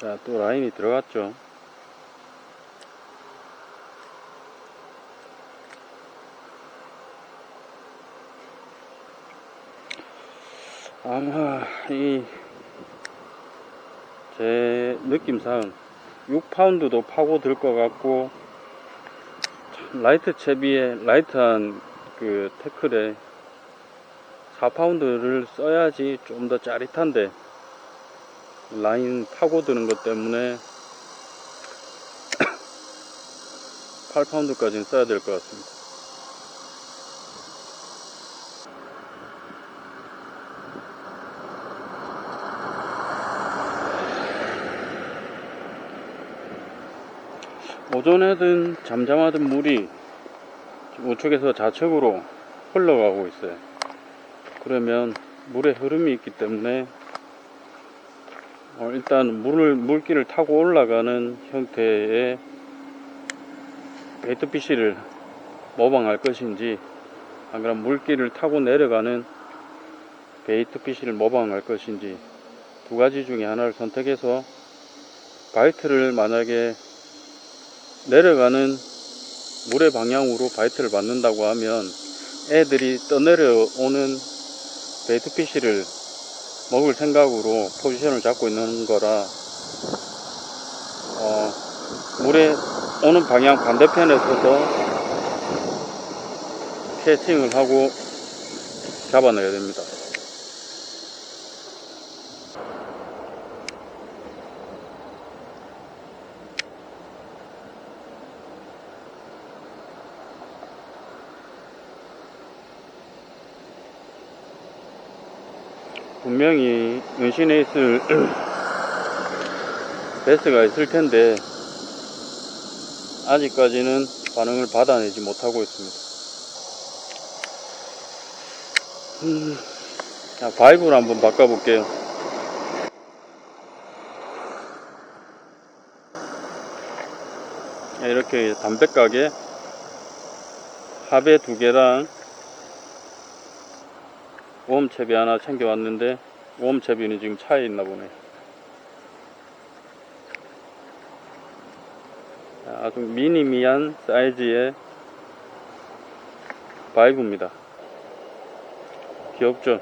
자, 또 라인이 들어갔죠. 아마 이 제 느낌상 6파운드도 파고 들 것 같고 참 라이트 채비에 라이트한 그 태클에 4파운드를 써야지 좀 더 짜릿한데 라인 파고드는 것 때문에 8파운드까지는 써야 될 것 같습니다. 오전에든 잠잠하던 물이 우측에서 좌측으로 흘러가고 있어요. 그러면 물의 흐름이 있기 때문에 어, 일단 물을 물길을 타고 올라가는 형태의 베이트 피쉬를 모방할 것인지 안 그럼 물길을 타고 내려가는 베이트 피쉬를 모방할 것인지 두 가지 중에 하나를 선택해서 바이트를 만약에 내려가는 물의 방향으로 바이트를 받는다고 하면 애들이 떠내려오는 베이트 피쉬를 먹을 생각으로 포지션을 잡고 있는 거라 어, 물에 오는 방향 반대편에 서서 캐칭을 하고 잡아내야 됩니다. 분명히 은신에 있을 베스가 있을 텐데 아직까지는 반응을 받아내지 못하고 있습니다. 음, 자, 바이브를 한번 바꿔볼게요. 자, 이렇게 담백하게 합에 두 개랑 웜채비 하나 챙겨왔는데 웜채비는 지금 차에 있나 보네. 자, 아주 미니미한 사이즈의 바이브입니다. 귀엽죠?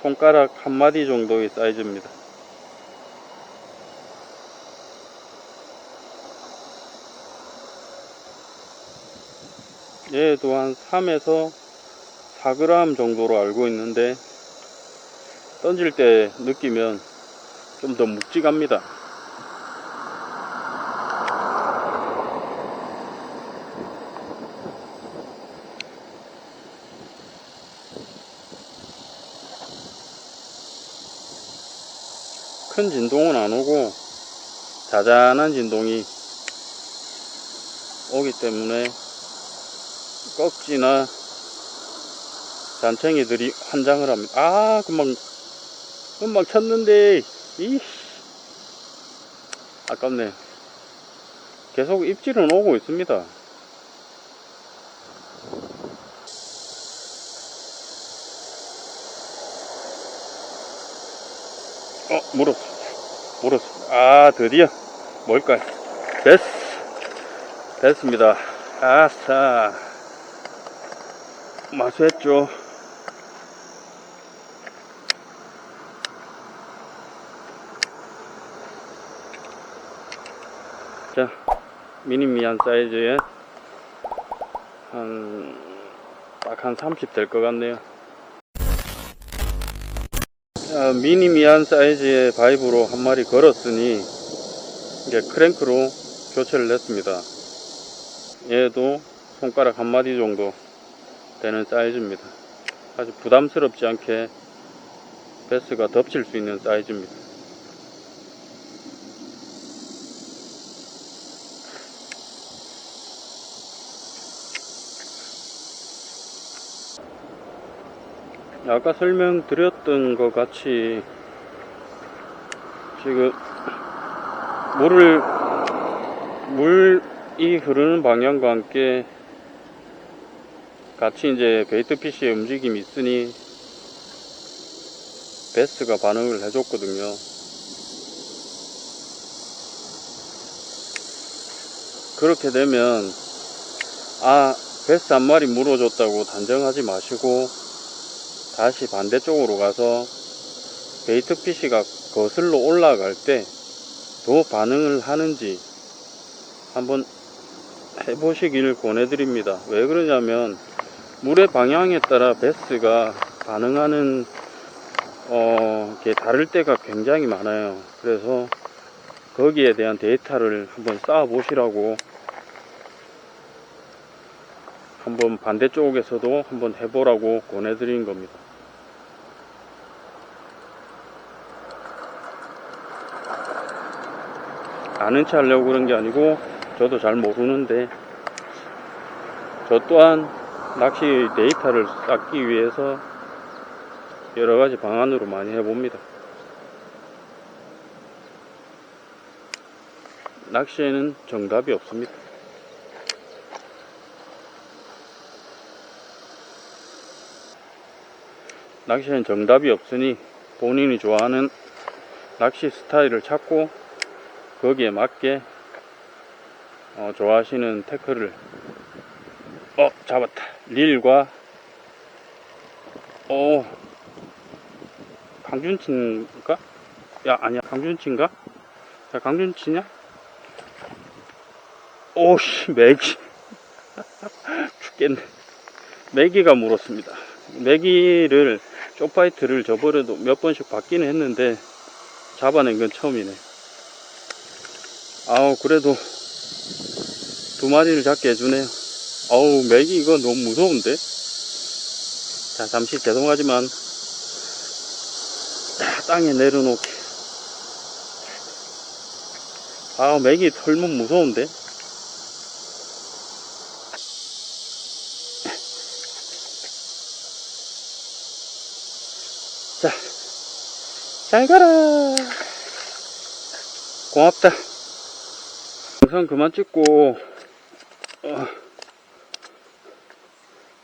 손가락 한 마디 정도의 사이즈입니다. 얘도 한 3에서 4g 정도로 알고 있는데 던질 때 느끼면 좀 더 묵직합니다. 큰 진동은 안 오고 자잔한 진동이 오기 때문에 꺽지나 잔챙이들이 환장을 합니다. 아, 금방, 금방 쳤는데, 이 아깝네. 계속 입질은 오고 있습니다. 어, 물었어. 물었어. 아, 드디어. 뭘까요? 됐어. 됐습니다. 아싸. 마수했죠. 자, 미니미한 사이즈에 한, 딱 한 30 될 것 같네요. 자, 미니미한 사이즈의 바이브로 한 마리 걸었으니, 이제 크랭크로 교체를 했습니다. 얘도 손가락 한 마디 정도 되는 사이즈입니다. 아주 부담스럽지 않게 베스가 덮칠 수 있는 사이즈입니다. 아까 설명드렸던 것 같이 지금 물을 물이 흐르는 방향과 함께 같이 이제 베이트 피쉬의 움직임이 있으니 베스가 반응을 해줬거든요. 그렇게 되면 아 베스 한 마리 물어줬다고 단정하지 마시고 다시 반대쪽으로 가서 베이트 피시가 거슬러 올라갈 때 더 반응을 하는지 한번 해보시길 권해드립니다. 왜 그러냐면 물의 방향에 따라 베스가 반응하는 어, 게 다를 때가 굉장히 많아요. 그래서 거기에 대한 데이터를 한번 쌓아 보시라고 한번 반대쪽에서도 한번 해보라고 권해드린 겁니다. 아는 체 하려고 그런 게 아니고 저도 잘 모르는데 저 또한 낚시 데이터를 쌓기 위해서 여러 가지 방안으로 많이 해봅니다. 낚시에는 정답이 없습니다. 낚시에는 정답이 없으니 본인이 좋아하는 낚시 스타일을 찾고 거기에 맞게 어, 좋아하시는 태클을 어 잡았다. 릴과 어 강준치인가? 야 아니야. 강준치인가? 야 강준치냐? 오씨 메기. 죽겠네. 메기가 물었습니다. 메기를 쪽파이트를 저번에도 몇 번씩 받기는 했는데 잡아낸 건 처음이네. 아우 그래도 두 마리를 잡게 해주네요 아우 맥이 이거 너무 무서운데 자 잠시 죄송하지만 자, 땅에 내려놓게 아우 맥이 털면 무서운데 자, 잘 가라. 고맙다. 영상 그만 찍고, 어,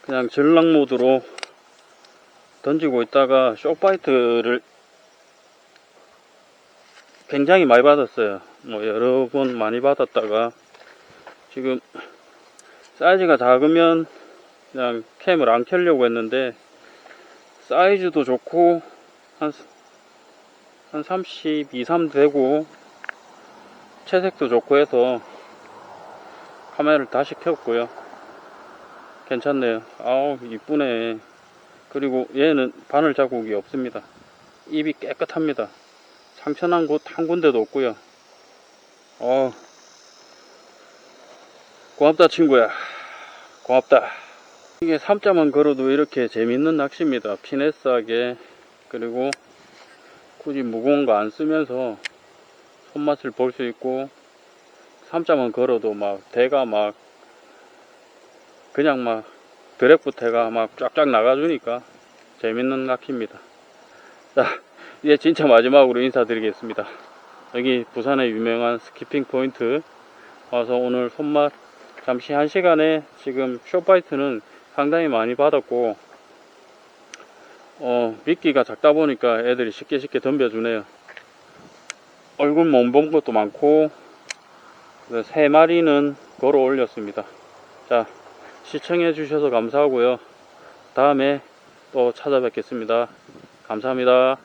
그냥 전락 모드로 던지고 있다가 쇼파이트를 굉장히 많이 받았어요. 뭐 여러 번 많이 받았다가 지금 사이즈가 작으면 그냥 캠을 안 켜려고 했는데 사이즈도 좋고 한, 한 32, 3 되고 채색도 좋고 해서 카메라를 다시 켰고요 괜찮네요. 아우 이쁘네. 그리고 얘는 바늘 자국이 없습니다. 입이 깨끗합니다. 상처난 곳 한 군데도 없고요. 어 고맙다 친구야. 고맙다. 이게 3자만 걸어도 이렇게 재밌는 낚시입니다. 피네스하게. 그리고 굳이 무거운 거 안 쓰면서 손맛을 볼 수 있고 3자만 걸어도 막 대가 막 그냥 막 드랙부터가 막 쫙쫙 나가주니까 재밌는 낚시입니다. 자 이제 진짜 마지막으로 인사드리겠습니다. 여기 부산의 유명한 스키핑 포인트 와서 오늘 손맛 잠시 한 시간에 지금 쇼파이트는 상당히 많이 받았고 어 미끼가 작다 보니까 애들이 쉽게 쉽게 덤벼주네요 얼굴 못 본 것도 많고 세 마리는 걸어 올렸습니다 자 시청해 주셔서 감사하고요. 다음에 또 찾아뵙겠습니다. 감사합니다